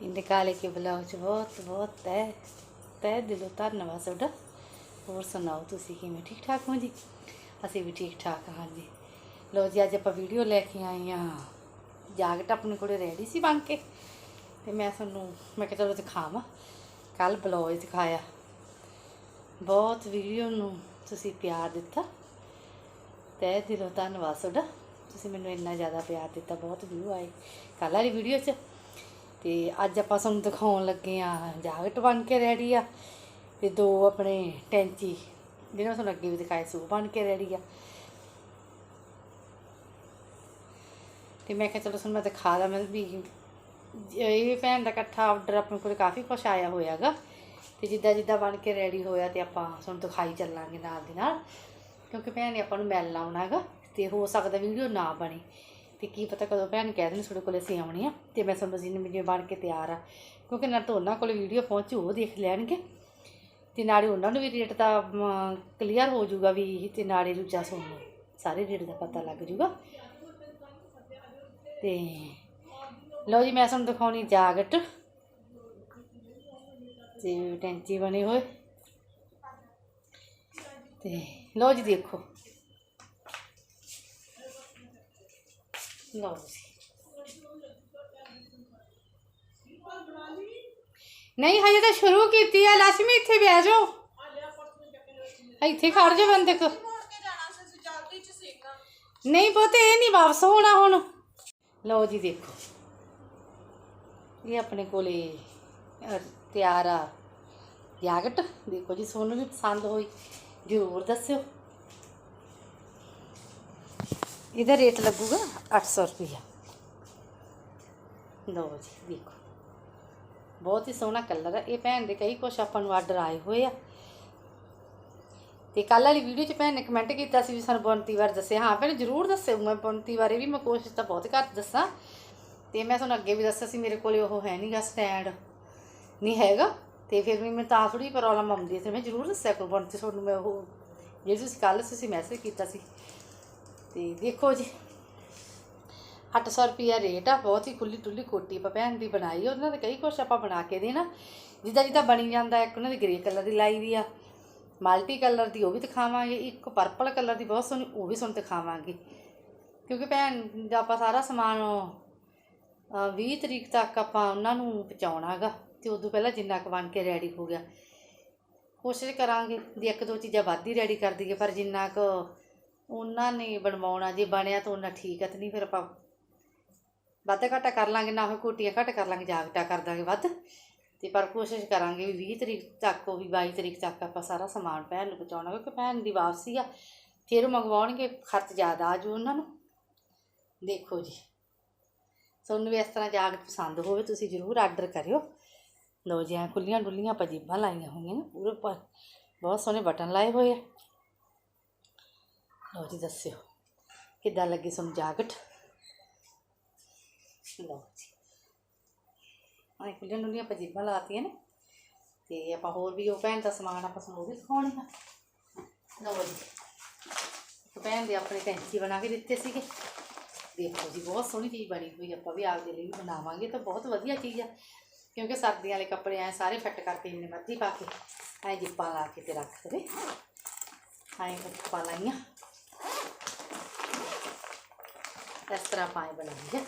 ਪਿੰਡ ਕਾਲੇ ਕੇ ਬਲੌਗ ਚ ਬਹੁਤ ਬਹੁਤ ਤਹਿ ਤਹਿ ਦਿਲੋਂ ਧੰਨਵਾਦ ਤੁਹਾਡਾ। ਹੋਰ ਸੁਣਾਓ ਤੁਸੀਂ ਕਿਵੇਂ? ਠੀਕ ਠਾਕ ਹੋ ਜੀ? ਅਸੀਂ ਵੀ ਠੀਕ ਠਾਕ ਹਾਂ ਜੀ। ਲੋ ਜੀ, ਅੱਜ ਆਪਾਂ ਵੀਡੀਓ ਲੈ ਕੇ ਆਏ ਆ ਜਾਗਟ ਆਪਣੇ ਕੋਲੇ ਰੈਡੀ ਸੀ ਬਣ ਕੇ। ਤੇ ਮੈਂ ਤੁਹਾਨੂੰ, ਮੈਂ ਕਿਹਾ ਚਲੋ ਦਿਖਾਵਾਂ। ਕੱਲ ਬਲੌਗ ਦਿਖਾਇਆ। ਬਹੁਤ ਵੀਡੀਓ ਨੂੰ ਤੁਸੀਂ ਪਿਆਰ ਦਿੱਤਾ। ਤਹਿ ਦਿਲੋਂ ਧੰਨਵਾਦ ਤੁਹਾਡਾ। ਤੁਸੀਂ ਮੈਨੂੰ ਇੰਨਾ ਜ਼ਿਆਦਾ ਪਿਆਰ ਦਿੱਤਾ, ਬਹੁਤ ਵਿਊ ਆਏ। ਕੱਲ੍ਹ ਵਾਲੀ ਵੀਡੀਓ 'ਚ ਤੇ ਅੱਜ ਆਪਾਂ ਤੁਹਾਨੂੰ ਦਿਖਾਉਣ ਲੱਗੇ ਆ ਜਾਕਟ ਬਣ ਕੇ ਰੈਡੀ ਆ ਤੇ ਦੋ ਆਪਣੇ ਟੈਂਚੀ, ਜਿਹਨਾਂ ਤੁਹਾਨੂੰ ਅੱਗੇ ਵੀ ਦਿਖਾਏ ਸੀ, ਉਹ ਬਣ ਕੇ ਰੈਡੀ ਆ। ਤੇ ਮੈਂ ਕਿਹਾ ਚਲੋ ਤੁਹਾਨੂੰ ਮੈਂ ਦਿਖਾ ਦਾਂ, ਮੈਂ ਵੀ ਇਹ ਭੈਣ ਦਾ ਇਕੱਠਾ ਆਰਡਰ ਆਪਣੇ ਕੋਲ ਕਾਫੀ ਕੁਛ ਆਇਆ ਹੋਇਆਗਾ। ਤੇ ਜਿੱਦਾਂ ਜਿੱਦਾਂ ਬਣ ਕੇ ਰੈਡੀ ਹੋਇਆ ਤੇ ਆਪਾਂ ਤੁਹਾਨੂੰ ਦਿਖਾਈ ਚੱਲਾਂਗੇ ਨਾਲ ਦੀ ਨਾਲ, ਕਿਉਂਕਿ ਭੈਣ ਨੇ ਆਪਾਂ ਨੂੰ ਮਿਲਣਾ ਆਉਣਾਗਾ ਤੇ ਹੋ ਸਕਦਾ ਵੀਡੀਓ ਨਾ ਬਣੇ। ਤੇ ਕੀ ਪਤਾ ਕਦੋਂ ਭੈਣ ਕਹਿ ਦੇਣ ਤੁਹਾਡੇ ਕੋਲੇ ਅਸੀਂ ਆਉਣੀ ਆ ਤੇ ਮੈਂ ਸਮਝ ਜੀ ਮੈਨੂੰ ਬਣ ਕੇ ਤਿਆਰ ਆ। ਕਿਉਂਕਿ ਨਾ ਤਾਂ ਉਹਨਾਂ ਕੋਲ ਵੀਡੀਓ ਪਹੁੰਚੂ ਉਹ ਦੇਖ ਲੈਣਗੇ। ਤੇ ਨਾਲੇ ਉਹਨਾਂ ਨੂੰ ਵੀ ਰੇਟ ਦਾ ਕਲੀਅਰ ਹੋ ਜਾਊਗਾ ਵੀ ਤੇ ਨਾਲੇ ਦੂਜਾ ਸੁਣੋ ਸਾਰੇ ਰੇਟ ਦਾ ਪਤਾ ਲੱਗ ਜਾਊਗਾ। ਤੇ ਲਓ ਜੀ, ਮੈਂ ਤੁਹਾਨੂੰ ਦਿਖਾਉਣੀ ਜਾਗਟ। ਤੇ ਟੈਂਚੀ ਬਣੇ ਹੋਏ। ਤੇ ਲਓ ਜੀ, ਦੇਖੋ। ਲਓ ਜੀ ਨਹੀਂ, ਹਜੇ ਤਾਂ ਸ਼ੁਰੂ ਕੀਤੀ ਆ। ਲక్ష్ਮੀ ਇੱਥੇ ਬਹਿ ਜਾਓ। ਇੱਥੇ ਖੜ ਜਾ ਬੰਦੇ ਕੋ। ਨਹੀਂ ਪੁੱਤ, ਇਹ ਨਹੀਂ ਵਾਪਸ ਹੋਣਾ ਹੁਣ। ਲਓ ਜੀ ਦੇਖੋ। ਇਹ ਆਪਣੇ ਕੋਲੇ ਤਿਆਰ ਆ। ਜਾਗਟ ਦੇਖੋ ਜੀ ਤੁਹਾਨੂੰ ਵੀ ਪਸੰਦ ਹੋਈ। ਜ਼ਰੂਰ ਦੱਸਿਓ। ਇਹਦਾ ਰੇਟ ਲੱਗੂਗਾ 800 ਰੁਪਇਆ ਲਓ ਜੀ ਦੇਖੋ ਬਹੁਤ ਹੀ ਸੋਹਣਾ ਕਲਰ ਹੈ। ਇਹ ਭੈਣ ਦੇ ਕਈ ਕੁਛ ਆਪਾਂ ਨੂੰ ਆਰਡਰ ਆਏ ਹੋਏ ਆ। ਤੇ ਕੱਲ ਵਾਲੀ ਵੀਡੀਓ 'ਚ ਭੈਣ ਨੇ ਕਮੈਂਟ ਕੀਤਾ ਸੀ ਵੀ ਸਾਨੂੰ ਬੁਣਤੀ ਬਾਰੇ ਦੱਸਿਆ। ਹਾਂ, ਭੈਣ ਜ਼ਰੂਰ ਦੱਸਿਓ। ਮੈਂ ਬੁਣਤੀ ਬਾਰੇ ਵੀ ਮੈਂ ਕੋਸ਼ਿਸ਼ ਤਾਂ ਬਹੁਤ ਘੱਟ ਦੱਸਾਂ। ਤੇ ਮੈਂ ਤੁਹਾਨੂੰ ਅੱਗੇ ਵੀ ਦੱਸਿਆ ਸੀ, ਮੇਰੇ ਕੋਲੇ ਉਹ ਹੈ ਨਹੀਂਗਾ ਸਟੈਂਡ ਨਹੀਂ ਹੈਗਾ। ਤੇ ਫਿਰ ਵੀ ਮੈਂ ਤਾਂ ਥੋੜੀ ਪ੍ਰੋਬਲਮ ਆਉਂਦੀ ਹੈ। ਤੇ ਮੈਂ ਜ਼ਰੂਰ ਦੱਸਿਆ ਕਰੂੰ ਬੁਣਤੀ ਤੁਹਾਨੂੰ। ਮੈਂ ਉਹ ਜਿਹੜੀ ਤੁਸੀਂ ਕੱਲ ਤੁਸੀਂ ਮੈਸੇਜ ਕੀਤਾ ਸੀ। ਤੇ ਦੇਖੋ ਜੀ 800 ਰੁਪਿਆ ਰੇਟ ਆ ਬਹੁਤ ਹੀ ਖੁੱਲੀ ਟੁੱਲੀ ਕੋਟੀ ਆਪਾਂ ਭੈਣ ਦੀ ਬਣਾਈ ਉਹਨਾਂ ਦੇ ਕਈ ਕੁਛ ਆਪਾਂ ਬਣਾ ਕੇ ਦੇਣਾ। ਜਿੱਦਾਂ ਜਿੱਦਾਂ ਬਣੀ ਜਾਂਦਾ ਇੱਕ ਉਹਨਾਂ ਦੀ ਗ੍ਰੇ ਕਲਰ ਦੀ ਲਾਈ ਵੀ ਆ ਮਲਟੀ ਕਲਰ ਦੀ ਉਹ ਵੀ ਦਿਖਾਵਾਂਗੇ ਇੱਕ ਪਰਪਲ ਕਲਰ ਦੀ ਬਹੁਤ ਸੋਹਣੀ ਉਹ ਵੀ ਤੁਹਾਨੂੰ ਦਿਖਾਵਾਂਗੇ। ਕਿਉਂਕਿ ਭੈਣ ਦਾ ਆਪਾਂ ਸਾਰਾ ਸਮਾਨ ਅ, 20 ਤਰੀਕ ਤੱਕ ਆਪਾਂ ਉਹਨਾਂ ਨੂੰ ਪਹੁੰਚਾਉਣਾਗਾ ਤੇ ਉਦੋਂ ਪਹਿਲਾਂ ਜਿੰਨਾ ਕੁ ਬਣ ਕੇ ਰੈਡੀ ਹੋ ਗਿਆ। ਕੋਸ਼ਿਸ਼ ਕਰਾਂਗੇ ਵੀ ਇੱਕ ਦੋ ਚੀਜ਼ਾਂ ਵੱਧ ਹੀ ਰੈਡੀ ਕਰ ਦਈਏ ਪਰ ਜਿੰਨਾ ਕੁ ਉਹਨਾਂ ਨੇ ਬਣਵਾਉਣਾ ਜੇ ਬਣਿਆ ਤਾਂ ਉਹਨਾਂ ਠੀਕ ਹੈ ਤੇ ਨਹੀਂ ਫਿਰ ਆਪਾਂ ਵੱਧ ਘਾਟਾ ਕਰ ਲਾਂਗੇ, ਨਾ ਹੋਏ ਕੋਟੀਆਂ ਘੱਟ ਕਰ ਲਾਂਗੇ ਜਾਗਟਾ ਕਰ ਦਾਂਗੇ ਵੱਧ। ਤੇ ਪਰ ਕੋਸ਼ਿਸ਼ ਕਰਾਂਗੇ ਵੀ 20 ਤਰੀਕ ਤੱਕ, ਉਹ ਵੀ 22 ਤਰੀਕ ਤੱਕ ਆਪਾਂ ਸਾਰਾ ਸਮਾਨ ਭੈਣ ਨੂੰ ਪਹੁੰਚਾਉਣਾ, ਕਿਉਂਕਿ ਭੈਣ ਦੀ ਵਾਪਸੀ ਆ, ਫਿਰ ਉਹ ਮੰਗਵਾਉਣਗੇ, ਖਰਚ ਜ਼ਿਆਦਾ ਆ ਜੂ ਉਹਨਾਂ ਨੂੰ। ਦੇਖੋ ਜੀ, ਤੁਹਾਨੂੰ ਵੀ ਇਸ ਤਰ੍ਹਾਂ ਜਾਗਟ ਪਸੰਦ ਹੋਵੇ, ਤੁਸੀਂ ਜ਼ਰੂਰ ਆਰਡਰ ਕਰਿਓ। ਲਓ ਜੀ, ਐਂ ਖੁੱਲੀਆਂ ਡੁੱਲੀਆਂ ਪਜੀਬਾਂ ਲਾਈਆਂ ਹੋਈਆਂ ਨੇ, ਪੂਰੇ ਪਰ ਬਹੁਤ ਸੋਹਣੇ ਬਟਨ ਲਾਏ ਹੋਏ ਆ। ਲਓ ਜੀ, ਦੱਸਿਓ। ਕਿੱਦਾਂ ਲੱਗੀ ਸਮਝਾਗਟ ਲਓ ਜੀ। ਆਹ ਖੁੱਲੀਆਂ ਡੁੱਲੀਆਂ ਪਜੀਬਾਂ ਲਾਤੀਆਂ ਨੇ। ਤੇ ਆਪਾਂ ਹੋਰ ਵੀ ਉਹ ਭੈਣ ਦਾ ਸਮਾਨ ਆਪਾਂ ਤੁਹਾਨੂੰ ਉਹ ਵੀ ਦਿਖਾਉਣੇ ਆ। ਲਓ ਜੀ। ਇੱਕ ਭੈਣ ਦੇ ਆਪਣੇ ਟੈਂਚੀ ਬਣਾ ਕੇ ਦਿੱਤੇ ਸੀਗੇ। ਦੇਖੋ ਜੀ, ਬਹੁਤ ਸੋਹਣੀ ਚੀਜ਼ ਬਣੀ ਹੋਈ ਆਪਾਂ ਵੀ ਆਪਦੇ ਲਈ ਵੀ ਬਣਾਵਾਂਗੇ ਤਾਂ ਬਹੁਤ ਵਧੀਆ ਚੀਜ਼ ਆ। ਕਿਉਂਕਿ ਸਰਦੀਆਂ ਵਾਲੇ ਕੱਪੜੇ ਐ ਸਾਰੇ ਫਿੱਟ ਕਰਕੇ ਇੰਨੇ ਮਰਜ਼ੀ ਪਾ ਕੇ ਐ ਜਿੱਪਾਂ ਲਾ ਕੇ ਤੇ ਰੱਖ ਦੇ ਐ ਜਿੱਪਾਂ ਲਾਈਆਂ। ਇਸ ਤਰ੍ਹਾਂ ਪਾਏ ਬਣਾਉਂਗੇ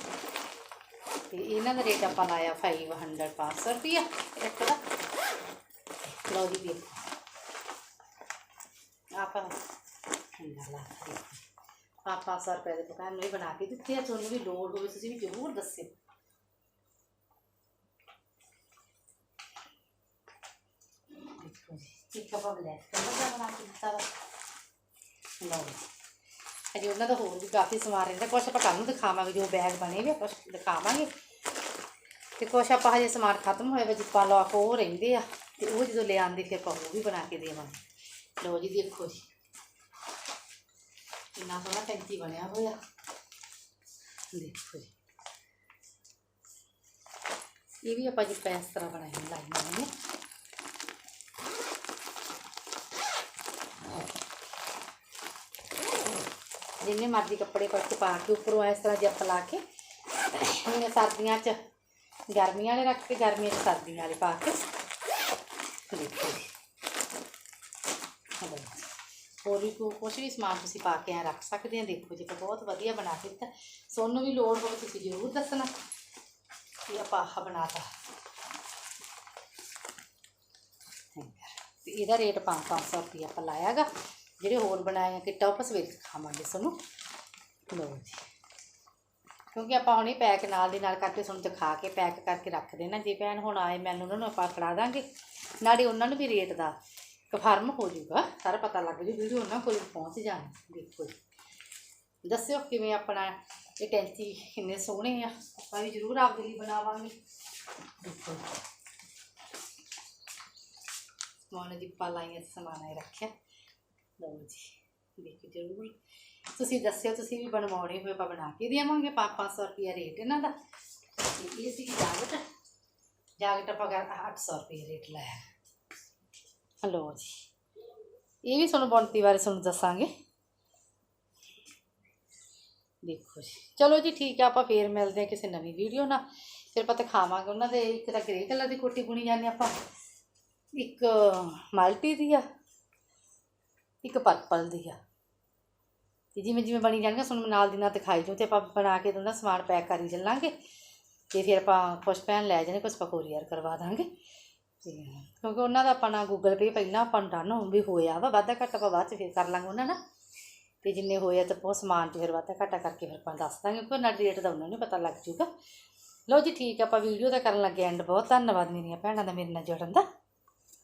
ਤੇ ਇਹਨਾਂ ਦਾ ਰੇਟ ਆਪਾਂ ਲਾਇਆ 500 500 ਰੁਪਿਆ ਇੱਕ ਦਾ। ਲਓ ਜੀ ਦੇਖੋ। ਆਪਾਂ ਹੰਡਾ ਲਾ ਆਪਾਂ 500 ਰੁਪਏ ਦੇ ਦੁਕਾਨ ਨੂੰ ਬਣਾ ਕੇ ਦਿੱਤੇ ਆ, ਤੁਹਾਨੂੰ ਵੀ ਲੋੜ ਹੋਵੇ ਤੁਸੀਂ ਵੀ ਜ਼ਰੂਰ ਦੱਸਿਓ। ਦੇਖੋ ਜੀ, ਇੱਕ ਆਪਾਂ ਬਲੈਕ ਕਲਰ ਦਾ ਬਣਾ ਕੇ ਦਿੱਤਾ ਵਾ। ਲਓ ਜੀ। ਅਜੇ ਉਹਨਾਂ ਦਾ ਹੋਰ ਵੀ ਕਾਫੀ ਸਮਾਨ ਰਹਿੰਦਾ। ਕੁਛ ਆਪਾਂ ਕੱਲ੍ਹ ਨੂੰ ਦਿਖਾਵਾਂਗੇ, ਜੋ ਬੈਗ ਬਣੇ ਵੀ ਕੁਛ ਦਿਖਾਵਾਂਗੇ। ਤੇ ਕੁਛ ਆਪਾਂ ਹਜੇ ਸਮਾਨ ਖਤਮ ਹੋਇਆ ਵਾ ਜਿੱਪਾਂ ਲਾ ਉਹ ਰਹਿੰਦੇ ਆ, ਤੇ ਉਹ ਜਦੋਂ ਲੈ ਆਉਂਦੇ, ਫਿਰ ਆਪਾਂ ਉਹ ਵੀ ਬਣਾ ਕੇ ਦੇਵਾਂਗੇ। ਲਓ ਜੀ, ਦੇਖੋ ਜੀ। ਇੰਨਾ ਸੋਹਣਾ ਟੈਂਕੀ ਬਣਿਆ ਹੋਇਆ। ਦੇਖੋ ਜੀ। ਇਹ ਵੀ ਆਪਾਂ ਜਿੱਪਾਂ ਇਸ ਤਰ੍ਹਾਂ ਬਣਾਈਆਂ ਲਾਈਆਂ ਨੇ ਜਿੰਨੇ ਮਰਜ਼ੀ ਕੱਪੜੇ ਪਾ ਕੇ ਪਾ ਕੇ ਉੱਪਰੋਂ ਇਸ ਤਰ੍ਹਾਂ ਜਿੱਪ ਲਾ ਕੇ ਹੁਣ ਸਰਦੀਆਂ 'ਚ ਗਰਮੀਆਂ ਵਾਲੇ ਰੱਖ ਕੇ, ਗਰਮੀਆਂ 'ਚ ਸਰਦੀਆਂ ਵਾਲੇ ਪਾ ਕੇ ਦੇਖੋ ਜੀ। ਹਲੋ। ਹੋਰ ਵੀ ਕੋ- ਕੁਛ ਵੀ ਸਮਾਨ ਤੁਸੀਂ ਪਾ ਕੇ ਐ ਰੱਖ ਸਕਦੇ ਆ। ਦੇਖੋ ਜੀ, ਤਾਂ ਬਹੁਤ ਵਧੀਆ ਬਣਾ ਕੇ ਦਿੱਤਾ। ਸੋਨੂੰ ਵੀ ਲੋੜ ਹੋਵੇ ਤੁਸੀਂ ਜ਼ਰੂਰ ਦੱਸਣਾ ਕਿ ਆਪਾਂ ਆਹ ਬਣਾਤਾ ਤੇ। ਇਹਦਾ ਰੇਟ 5-500 ਰੁਪਏ ਆਪਾਂ ਲਾਇਆਗਾ। ਜਿਹੜੇ ਹੋਰ ਬਣਾਏ ਆ, ਕਿੱਟਾ ਉਹ ਸਵੇਰੇ ਖਾਵਾਂਗੇ ਸਾਨੂੰ। ਲਓ ਜੀ। ਕਿਉਂਕਿ ਆਪਾਂ ਹੁਣੇ ਪੈਕ ਨਾਲ ਦੀ ਨਾਲ ਕਰਕੇ ਤੁਹਾਨੂੰ ਦਿਖਾ ਕੇ ਪੈਕ ਕਰਕੇ ਰੱਖ ਦੇਣਾ। ਜੇ ਭੈਣ ਹੁਣ ਆਏ ਮੈਨੂੰ, ਉਹਨਾਂ ਨੂੰ ਆਪਾਂ ਫੜਾ ਦਾਂਗੇ। ਨਾਲੇ ਉਹਨਾਂ ਨੂੰ ਵੀ ਰੇਟ ਦਾ ਕਨਫਰਮ ਹੋ ਜਾਊਗਾ। ਸਾਰਾ ਪਤਾ ਲੱਗ ਜੂ ਵੀਡੀਓ ਉਹਨਾਂ ਕੋਲ ਪਹੁੰਚ ਜਾਣੀ। ਦੇਖੋ ਦੱਸਿਓ ਕਿਵੇਂ ਆਪਣਾ ਇਹ ਟੈਂਚੀ ਕਿੰਨੇ ਸੋਹਣੇ ਆ। ਆਪਾਂ ਵੀ ਜ਼ਰੂਰ ਆਪਦੇ ਲਈ ਬਣਾਵਾਂਗੇ। ਦੇਖੋ ਜੀ। ਸਮਾਨ ਲਾਈਆਂ ਸਮਾਨ ਰੱਖਿਆ। ਲਓ ਜੀ, ਦੇਖੋ ਜ਼ਰੂਰ। ਤੁਸੀਂ ਦੱਸਿਓ, ਤੁਸੀਂ ਵੀ ਬਣਵਾਉਣੇ ਹੋਏ, ਆਪਾਂ ਬਣਾ ਕੇ ਦੇਵਾਂਗੇ 5-500 ਰੁਪਏ ਰੇਟ ਇਹਨਾਂ ਦਾ। ਇਹ ਸੀ ਜਾਗਟ। ਜਾਗਟ ਆਪਾਂ ਕਰ 800 ਰੁਪਏ ਰੇਟ ਲਾਇਆ। ਲਓ ਜੀ, ਇਹ ਵੀ ਤੁਹਾਨੂੰ ਬੁਣਤੀ ਬਾਰੇ ਤੁਹਾਨੂੰ ਦੱਸਾਂਗੇ। ਦੇਖੋ ਜੀ, ਚਲੋ ਜੀ, ਠੀਕ ਆ, ਆਪਾਂ ਫੇਰ ਮਿਲਦੇ ਆ ਕਿਸੇ ਨਵੀਂ ਵੀਡੀਓ ਨਾਲ। ਫਿਰ ਆਪਾਂ ਦਿਖਾਵਾਂਗੇ ਉਹਨਾਂ ਦੇ, ਇੱਕ ਤਾਂ ਗ੍ਰੇ ਕਲਰ ਦੀ ਕੋਟੀ ਬੁਣੀ ਜਾਂਦੀ ਆਪਾਂ। ਇੱਕ ਮਲਟੀ ਦੀ ਆ। ਇੱਕ ਪਰਪਲ ਦੀ ਆ। ਤੇ ਜਿਵੇਂ ਜਿਵੇਂ ਬਣੀ ਜਾਣਗੀਆਂ ਤੁਹਾਨੂੰ ਨਾਲ ਦੀ ਨਾਲ ਦਿਖਾਈ ਜੋ ਤੇ ਆਪਾਂ ਬਣਾ ਕੇ ਦੋਨਾਂ ਸਮਾਨ ਪੈਕ ਕਰੀ ਚੱਲਾਂਗੇ। ਤੇ ਫਿਰ ਆਪਾਂ ਕੁਛ ਪੈਨ ਲੈ ਜਾਣੇ, ਕੁਛ ਆਪਾਂ ਕੋਰੀਅਰ ਕਰਵਾ ਦਾਂਗੇ। ਤੇ ਕਿਉਂਕਿ ਉਹਨਾਂ ਦਾ ਆਪਾਂ ਨਾ ਗੂਗਲ ਪੇ ਪਹਿਲਾਂ ਆਪਾਂ ਨੂੰ ਡਨ ਵੀ ਹੋਇਆ ਵਾ, ਵਾਧਾ ਘਾਟਾ ਆਪਾਂ ਬਾਅਦ ਚ ਫਿਰ ਕਰ ਲਾਂਗੇ ਉਹਨਾਂ ਨਾਲ। ਤੇ ਜਿੰਨੇ ਹੋਏ ਆ ਤਾਂ ਉਹ ਸਮਾਨ ਤੇ ਫਿਰ ਵਾਧਾ ਘਾਟਾ ਕਰਕੇ ਫਿਰ ਆਪਾਂ ਦੱਸ ਦਾਂਗੇ, ਕਿਉਂਕਿ ਉਹਨਾਂ ਰੇਟ ਦਾ ਉਹਨਾਂ ਨੂੰ ਪਤਾ ਲੱਗ ਜੂਗਾ ਲਓ ਜੀ, ਠੀਕ ਆ, ਆਪਾਂ ਵੀਡੀਓ ਦਾ ਕਰਨ ਲੱਗੇ ਐਂਡ ਬਹੁਤ। ਧੰਨਵਾਦ ਮੇਰੀਆਂ ਭੈਣਾਂ ਦਾ ਮੇਰੇ ਨਾਲ ਜੁੜਨ ਦਾ।